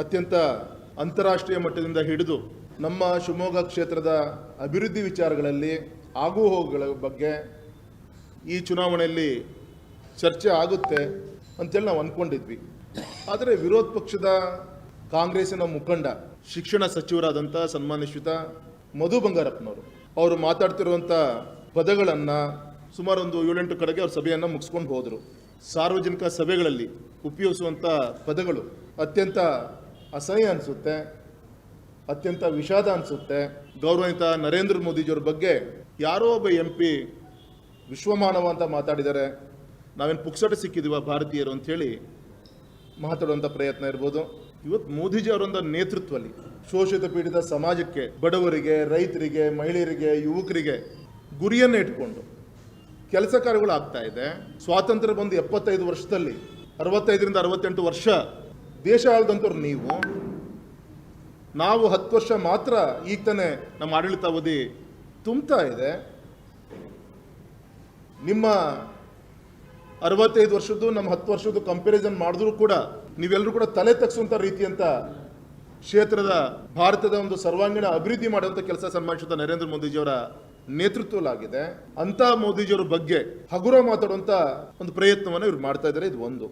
ಅತ್ಯಂತ ಅಂತಾರಾಷ್ಟ್ರೀಯ ಮಟ್ಟದಿಂದ ಹಿಡಿದು ನಮ್ಮ ಶಿವಮೊಗ್ಗ ಕ್ಷೇತ್ರದ ಅಭಿವೃದ್ಧಿ ವಿಚಾರಗಳಲ್ಲಿ ಆಗು ಹೋಗುಗಳ ಬಗ್ಗೆ ಈ ಚುನಾವಣೆಯಲ್ಲಿ ಚರ್ಚೆ ಆಗುತ್ತೆ ಅಂತೇಳಿ ನಾವು ಅಂದ್ಕೊಂಡಿದ್ವಿ ಆದರೆ ವಿರೋಧ ಪಕ್ಷದ ಕಾಂಗ್ರೆಸ್ಸಿನ ಮುಖಂಡ, ಶಿಕ್ಷಣ ಸಚಿವರಾದಂಥ ಸನ್ಮಾನಿಶ್ವಿತ ಮಧು ಬಂಗಾರಪ್ಪನವರು, ಅವರು ಮಾತಾಡ್ತಿರುವಂಥ ಪದಗಳನ್ನು ಸುಮಾರು ಒಂದು ಏಳೆಂಟು ಕಡೆಗೆ ಅವ್ರ ಸಭೆಯನ್ನು ಮುಗಿಸ್ಕೊಂಡು ಹೋದರು. ಸಾರ್ವಜನಿಕ ಸಭೆಗಳಲ್ಲಿ ಉಪಯೋಗಿಸುವಂಥ ಪದಗಳು ಅತ್ಯಂತ ಅಸಹ್ಯ ಅನಿಸುತ್ತೆ, ಅತ್ಯಂತ ವಿಷಾದ ಅನಿಸುತ್ತೆ. ಗೌರವಿತ ನರೇಂದ್ರ ಮೋದಿಜಿಯವ್ರ ಬಗ್ಗೆ ಯಾರೋ ಒಬ್ಬ ಎಂ ಪಿ ವಿಶ್ವಮಾನವ ಅಂತ ಮಾತಾಡಿದ್ದಾರೆ. ನಾವೇನು ಪುಕ್ಸಟ ಸಿಕ್ಕಿದೀವ ಭಾರತೀಯರು ಅಂಥೇಳಿ ಮಾತಾಡುವಂಥ ಪ್ರಯತ್ನ ಇರ್ಬೋದು. ಇವತ್ತು ಮೋದಿಜಿ ಅವರೊಂದು ನೇತೃತ್ವದಲ್ಲಿ ಶೋಷಿತ ಪೀಡಿತ ಸಮಾಜಕ್ಕೆ, ಬಡವರಿಗೆ, ರೈತರಿಗೆ, ಮಹಿಳೆಯರಿಗೆ, ಯುವಕರಿಗೆ ಗುರಿಯನ್ನು ಇಟ್ಕೊಂಡು ಕೆಲಸ ಕಾರ್ಯಗಳು ಆಗ್ತಾ ಇದೆ. ಸ್ವಾತಂತ್ರ್ಯ ಬಂದು ಎಪ್ಪತ್ತೈದು ವರ್ಷದಲ್ಲಿ, ಅರವತ್ತೈದರಿಂದ ಅರವತ್ತೆಂಟು ವರ್ಷ ದೇಶ ಆಳ್ದಂಥವ್ರು ನೀವು. ನಾವು ಹತ್ತು ವರ್ಷ ಮಾತ್ರ ಈಗ ತಾನೇ ನಮ್ಮ ಆಡಳಿತಾವಧಿ ತುಂಬ್ತಾ ಇದೆ. ನಿಮ್ಮ ಅರವತ್ತೈದು ವರ್ಷದ್ದು, ನಮ್ಮ ಹತ್ತು ವರ್ಷದ್ದು ಕಂಪ್ಯಾರಿಸನ್ ಮಾಡಿದ್ರು ಕೂಡ ನೀವೆಲ್ಲರೂ ಕೂಡ ತಲೆ ತಗ್ಸುವಂಥ ರೀತಿಯಂತ ಕ್ಷೇತ್ರದ, ಭಾರತದ ಒಂದು ಸರ್ವಾಂಗೀಣ ಅಭಿವೃದ್ಧಿ ಮಾಡುವಂಥ ಕೆಲಸ ಸನ್ಮಾನಿಸಿದ ನರೇಂದ್ರ ಮೋದಿಜಿಯವರ ನೇತೃತ್ವಲಾಗಿದೆ. ಅಂತ ಮೋದಿಜಿಯವರ ಬಗ್ಗೆ ಹಗುರ ಮಾತಾಡುವಂಥ ಒಂದು ಪ್ರಯತ್ನವನ್ನು ಇವ್ರು ಮಾಡ್ತಾ ಇದ್ದಾರೆ. ಇದು ಒಂದು.